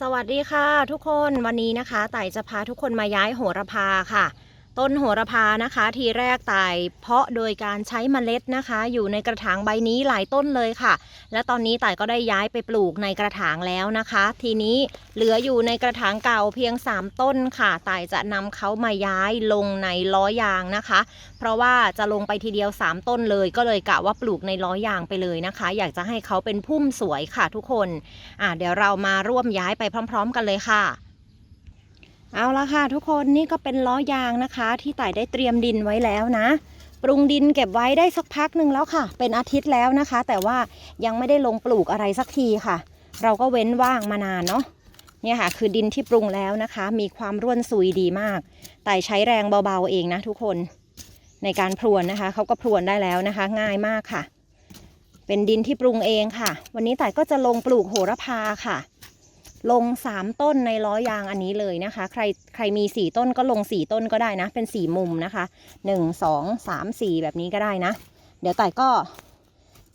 สวัสดีค่ะทุกคนวันนี้นะคะไต่จะพาทุกคนมาย้ายโหระพาค่ะ ต้นโหระพานะคะ ทีแรกไต่เพาะโดยการใช้เมล็ดนะคะ อยู่ในกระถางใบนี้หลายต้นเลยค่ะ และตอนนี้ไต่ก็ได้ย้ายไปปลูกในกระถางแล้วนะคะ ทีนี้เหลืออยู่ในกระถางเก่าเพียง 3 ต้นค่ะไต่จะนำเขามาย้ายลงในล้อยางนะคะ เพราะว่าจะลงไปทีเดียว 3 ต้นเลย ก็เลยกะว่าปลูกในล้อยางไปเลยนะคะ อยากจะให้เขาเป็นพุ่มสวยค่ะทุกคนอะเดี๋ยวเรามาร่วมย้ายไปพร้อม ๆ กันเลยค่ะ เอาละค่ะทุกคนนี่ก็เป็นล้อยางนะคะ ที่ไต่ได้เตรียมดินไว้แล้วนะ ปรุงดินเก็บไว้ได้สักพักหนึ่งแล้วค่ะ เป็นอาทิตย์แล้วนะคะ แต่ว่ายังไม่ได้ลงปลูกอะไรสักทีค่ะ เราก็เว้นว่างมานานเนาะเนี่ยค่ะ คือดินที่ปรุงแล้วนะคะ มีความร่วนซุยดีมากไต่ใช้แรงเบาๆเองนะทุกคนในการพรวนนะคะเขาก็พรวนได้แล้วนะคะ ง่ายมากค่ะ เป็นดินที่ปรุงเองค่ะ วันนี้ไต่ก็จะลงปลูกโหระพาค่ะ ลง 3 ต้นในล้อยางอันนี้เลยนะคะ ใครใครมี 4 ต้นก็ลง 4 ต้นก็ได้นะ เป็น 4 มุมนะคะ 1 2 3 4 แบบนี้ก็ได้นะ เดี๋ยวไต่ก็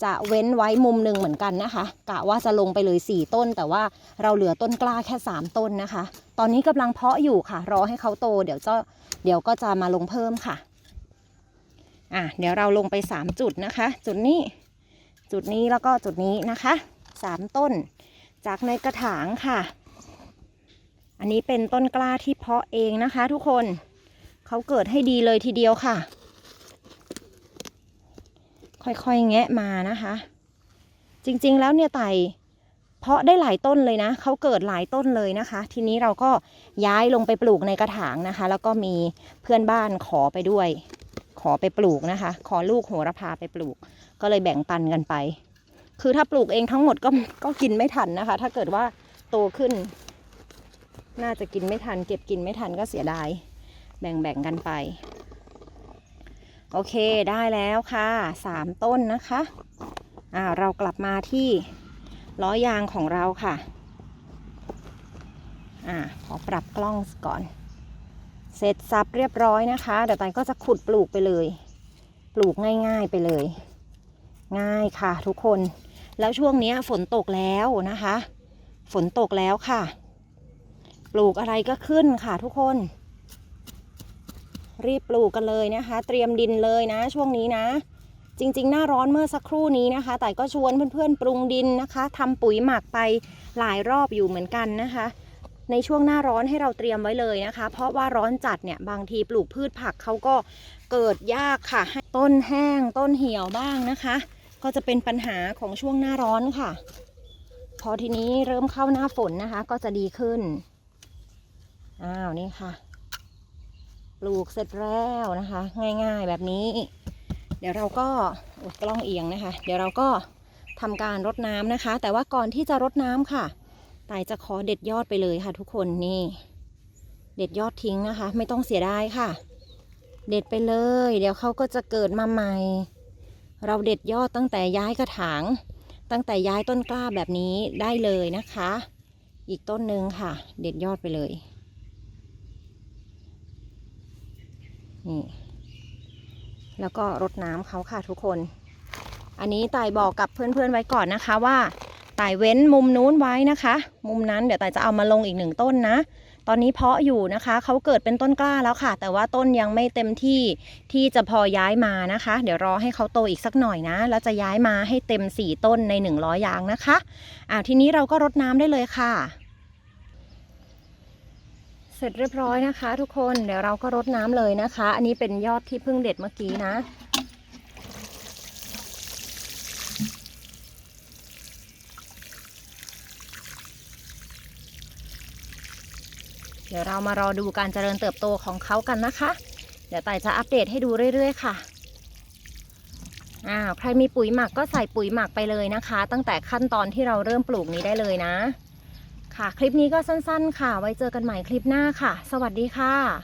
จะเว้นไว้มุมหนึ่งเหมือนกันนะคะ กะว่าจะลงไปเลย 4 ต้น แต่ว่าเราเหลือต้นกล้าแค่ 3 ต้นนะคะ ตอนนี้กำลังเพาะอยู่ค่ะ รอให้เขาโต เดี๋ยวจะเดี๋ยวก็จะมาลงเพิ่มค่ะอะเดี๋ยวเราลงไป 3 จุดนะคะ จุดนี้ จุดนี้แล้วก็จุดนี้นะคะ 3 ต้น จากในกระถางค่ะ อันนี้เป็นต้นกล้าที่เพาะเองนะคะ ทุกคนเขาเกิดให้ดีเลยทีเดียวค่ะ ค่อยๆแงะมานะคะ จริงๆแล้วเนี่ยไต่เพาะได้หลายต้นเลยนะเขาเกิดหลายต้นเลยนะคะ ทีนี้เราก็ย้ายลงไปปลูกในกระถางนะคะ แล้วก็มีเพื่อนบ้านขอไปด้วย ขอไปปลูกนะคะ ขอลูกโหระพาไปปลูก ก็เลยแบ่งปันกันไป คือถ้าปลูกเองทั้งหมดก็ก็กินไม่ทันนะคะ ถ้าเกิดว่าโตขึ้น น่าจะกินไม่ทัน เก็บกินไม่ทันก็เสียดาย แบ่งแบ่งกันไป โอเคได้แล้วค่ะสามต้นนะคะอ่าเรากลับมาที่ล้อยางของเราค่ะอ่าขอปรับกล้องก่อน เสร็จสับเรียบร้อยนะคะเดี๋ยวตันก็จะขุดปลูกไปเลย ปลูกง่ายๆไปเลย ง่ายค่ะทุกคน แล้วช่วงนี้ฝนตกแล้วนะคะ ฝนตกแล้วค่ะ ปลูกอะไรก็ขึ้นค่ะทุกคน รีบปลูกกันเลยนะคะ เตรียมดินเลยนะ ช่วงนี้นะ จริง ๆ หน้าร้อนเมื่อสักครู่นี้นะคะ แต่ก็ชวนเพื่อนๆ ปรุงดินนะคะทำปุ๋ยหมักไปหลายรอบอยู่เหมือนกันนะคะในช่วงหน้าร้อนให้เราเตรียมไว้เลยนะคะ เพราะว่าร้อนจัดเนี่ยบางทีปลูกพืชผักเขาก็เกิดยากค่ะให้ต้นแห้งต้นเหี่ยวบ้างนะคะ ก็จะเป็นปัญหาของช่วงหน้าร้อนค่ะ พอทีนี้เริ่มเข้าหน้าฝนนะคะ ก็จะดีขึ้น อ้าวนี่ค่ะ ปลูกเสร็จแล้วนะคะ ง่ายๆแบบนี้ เดี๋ยวเราก็กล้องเอียงนะคะ เดี๋ยวเราก็ทำการรดน้ำนะคะ แต่ว่าก่อนที่จะรดน้ำค่ะตายจะขอเด็ดยอดไปเลยค่ะ ทุกคนนี่ เด็ดยอดทิ้งนะคะ ไม่ต้องเสียดายค่ะ เด็ดไปเลย เดี๋ยวเขาก็จะเกิดมาใหม่ เราเด็ดยอดตั้งแต่ย้ายกระถาง ตั้งแต่ย้ายต้นกล้าแบบนี้ได้เลยนะคะ อีกต้นหนึ่งค่ะ เด็ดยอดไปเลยนี่แล้วก็รดน้ำเขาค่ะทุกคน อันนี้ต่ายบอกกับเพื่อนๆไว้ก่อนนะคะว่าต่ายเว้นมุมนู้นไว้นะคะ มุมนั้นเดี๋ยวต่ายจะเอามาลงอีกหนึ่งต้นนะ ตอนนี้เพาะอยู่นะคะเขาเกิดเป็นต้นกล้าแล้วค่ะ แต่ว่าต้นยังไม่เต็มที่ที่จะพอย้ายมานะคะ เดี๋ยวรอให้เขาโตอีกสักหน่อยนะ แล้วจะย้ายมาให้เต็ม 4 ต้นใน 100 ยางนะคะอ่าทีนี้เราก็รดน้ำได้เลยค่ะ เสร็จเรียบร้อยนะคะ ทุกคนเดี๋ยวเราก็รดน้ำเลยนะคะ อันนี้เป็นยอดที่เพิ่งเด็ดเมื่อกี้นะ เดี๋ยวเรามารอดูการเจริญเติบโตของเขากันนะคะ เดี๋ยวไต่จะอัปเดตให้ดูเรื่อยๆค่ะอ้าวใครมีปุ๋ยหมักก็ใส่ปุ๋ยหมักไปเลยนะคะ ตั้งแต่ขั้นตอนที่เราเริ่มปลูกนี้ได้เลยนะ ค่ะ คลิปนี้ก็สั้นๆ ค่ะ ไว้เจอกันใหม่คลิปหน้าค่ะ สวัสดีค่ะ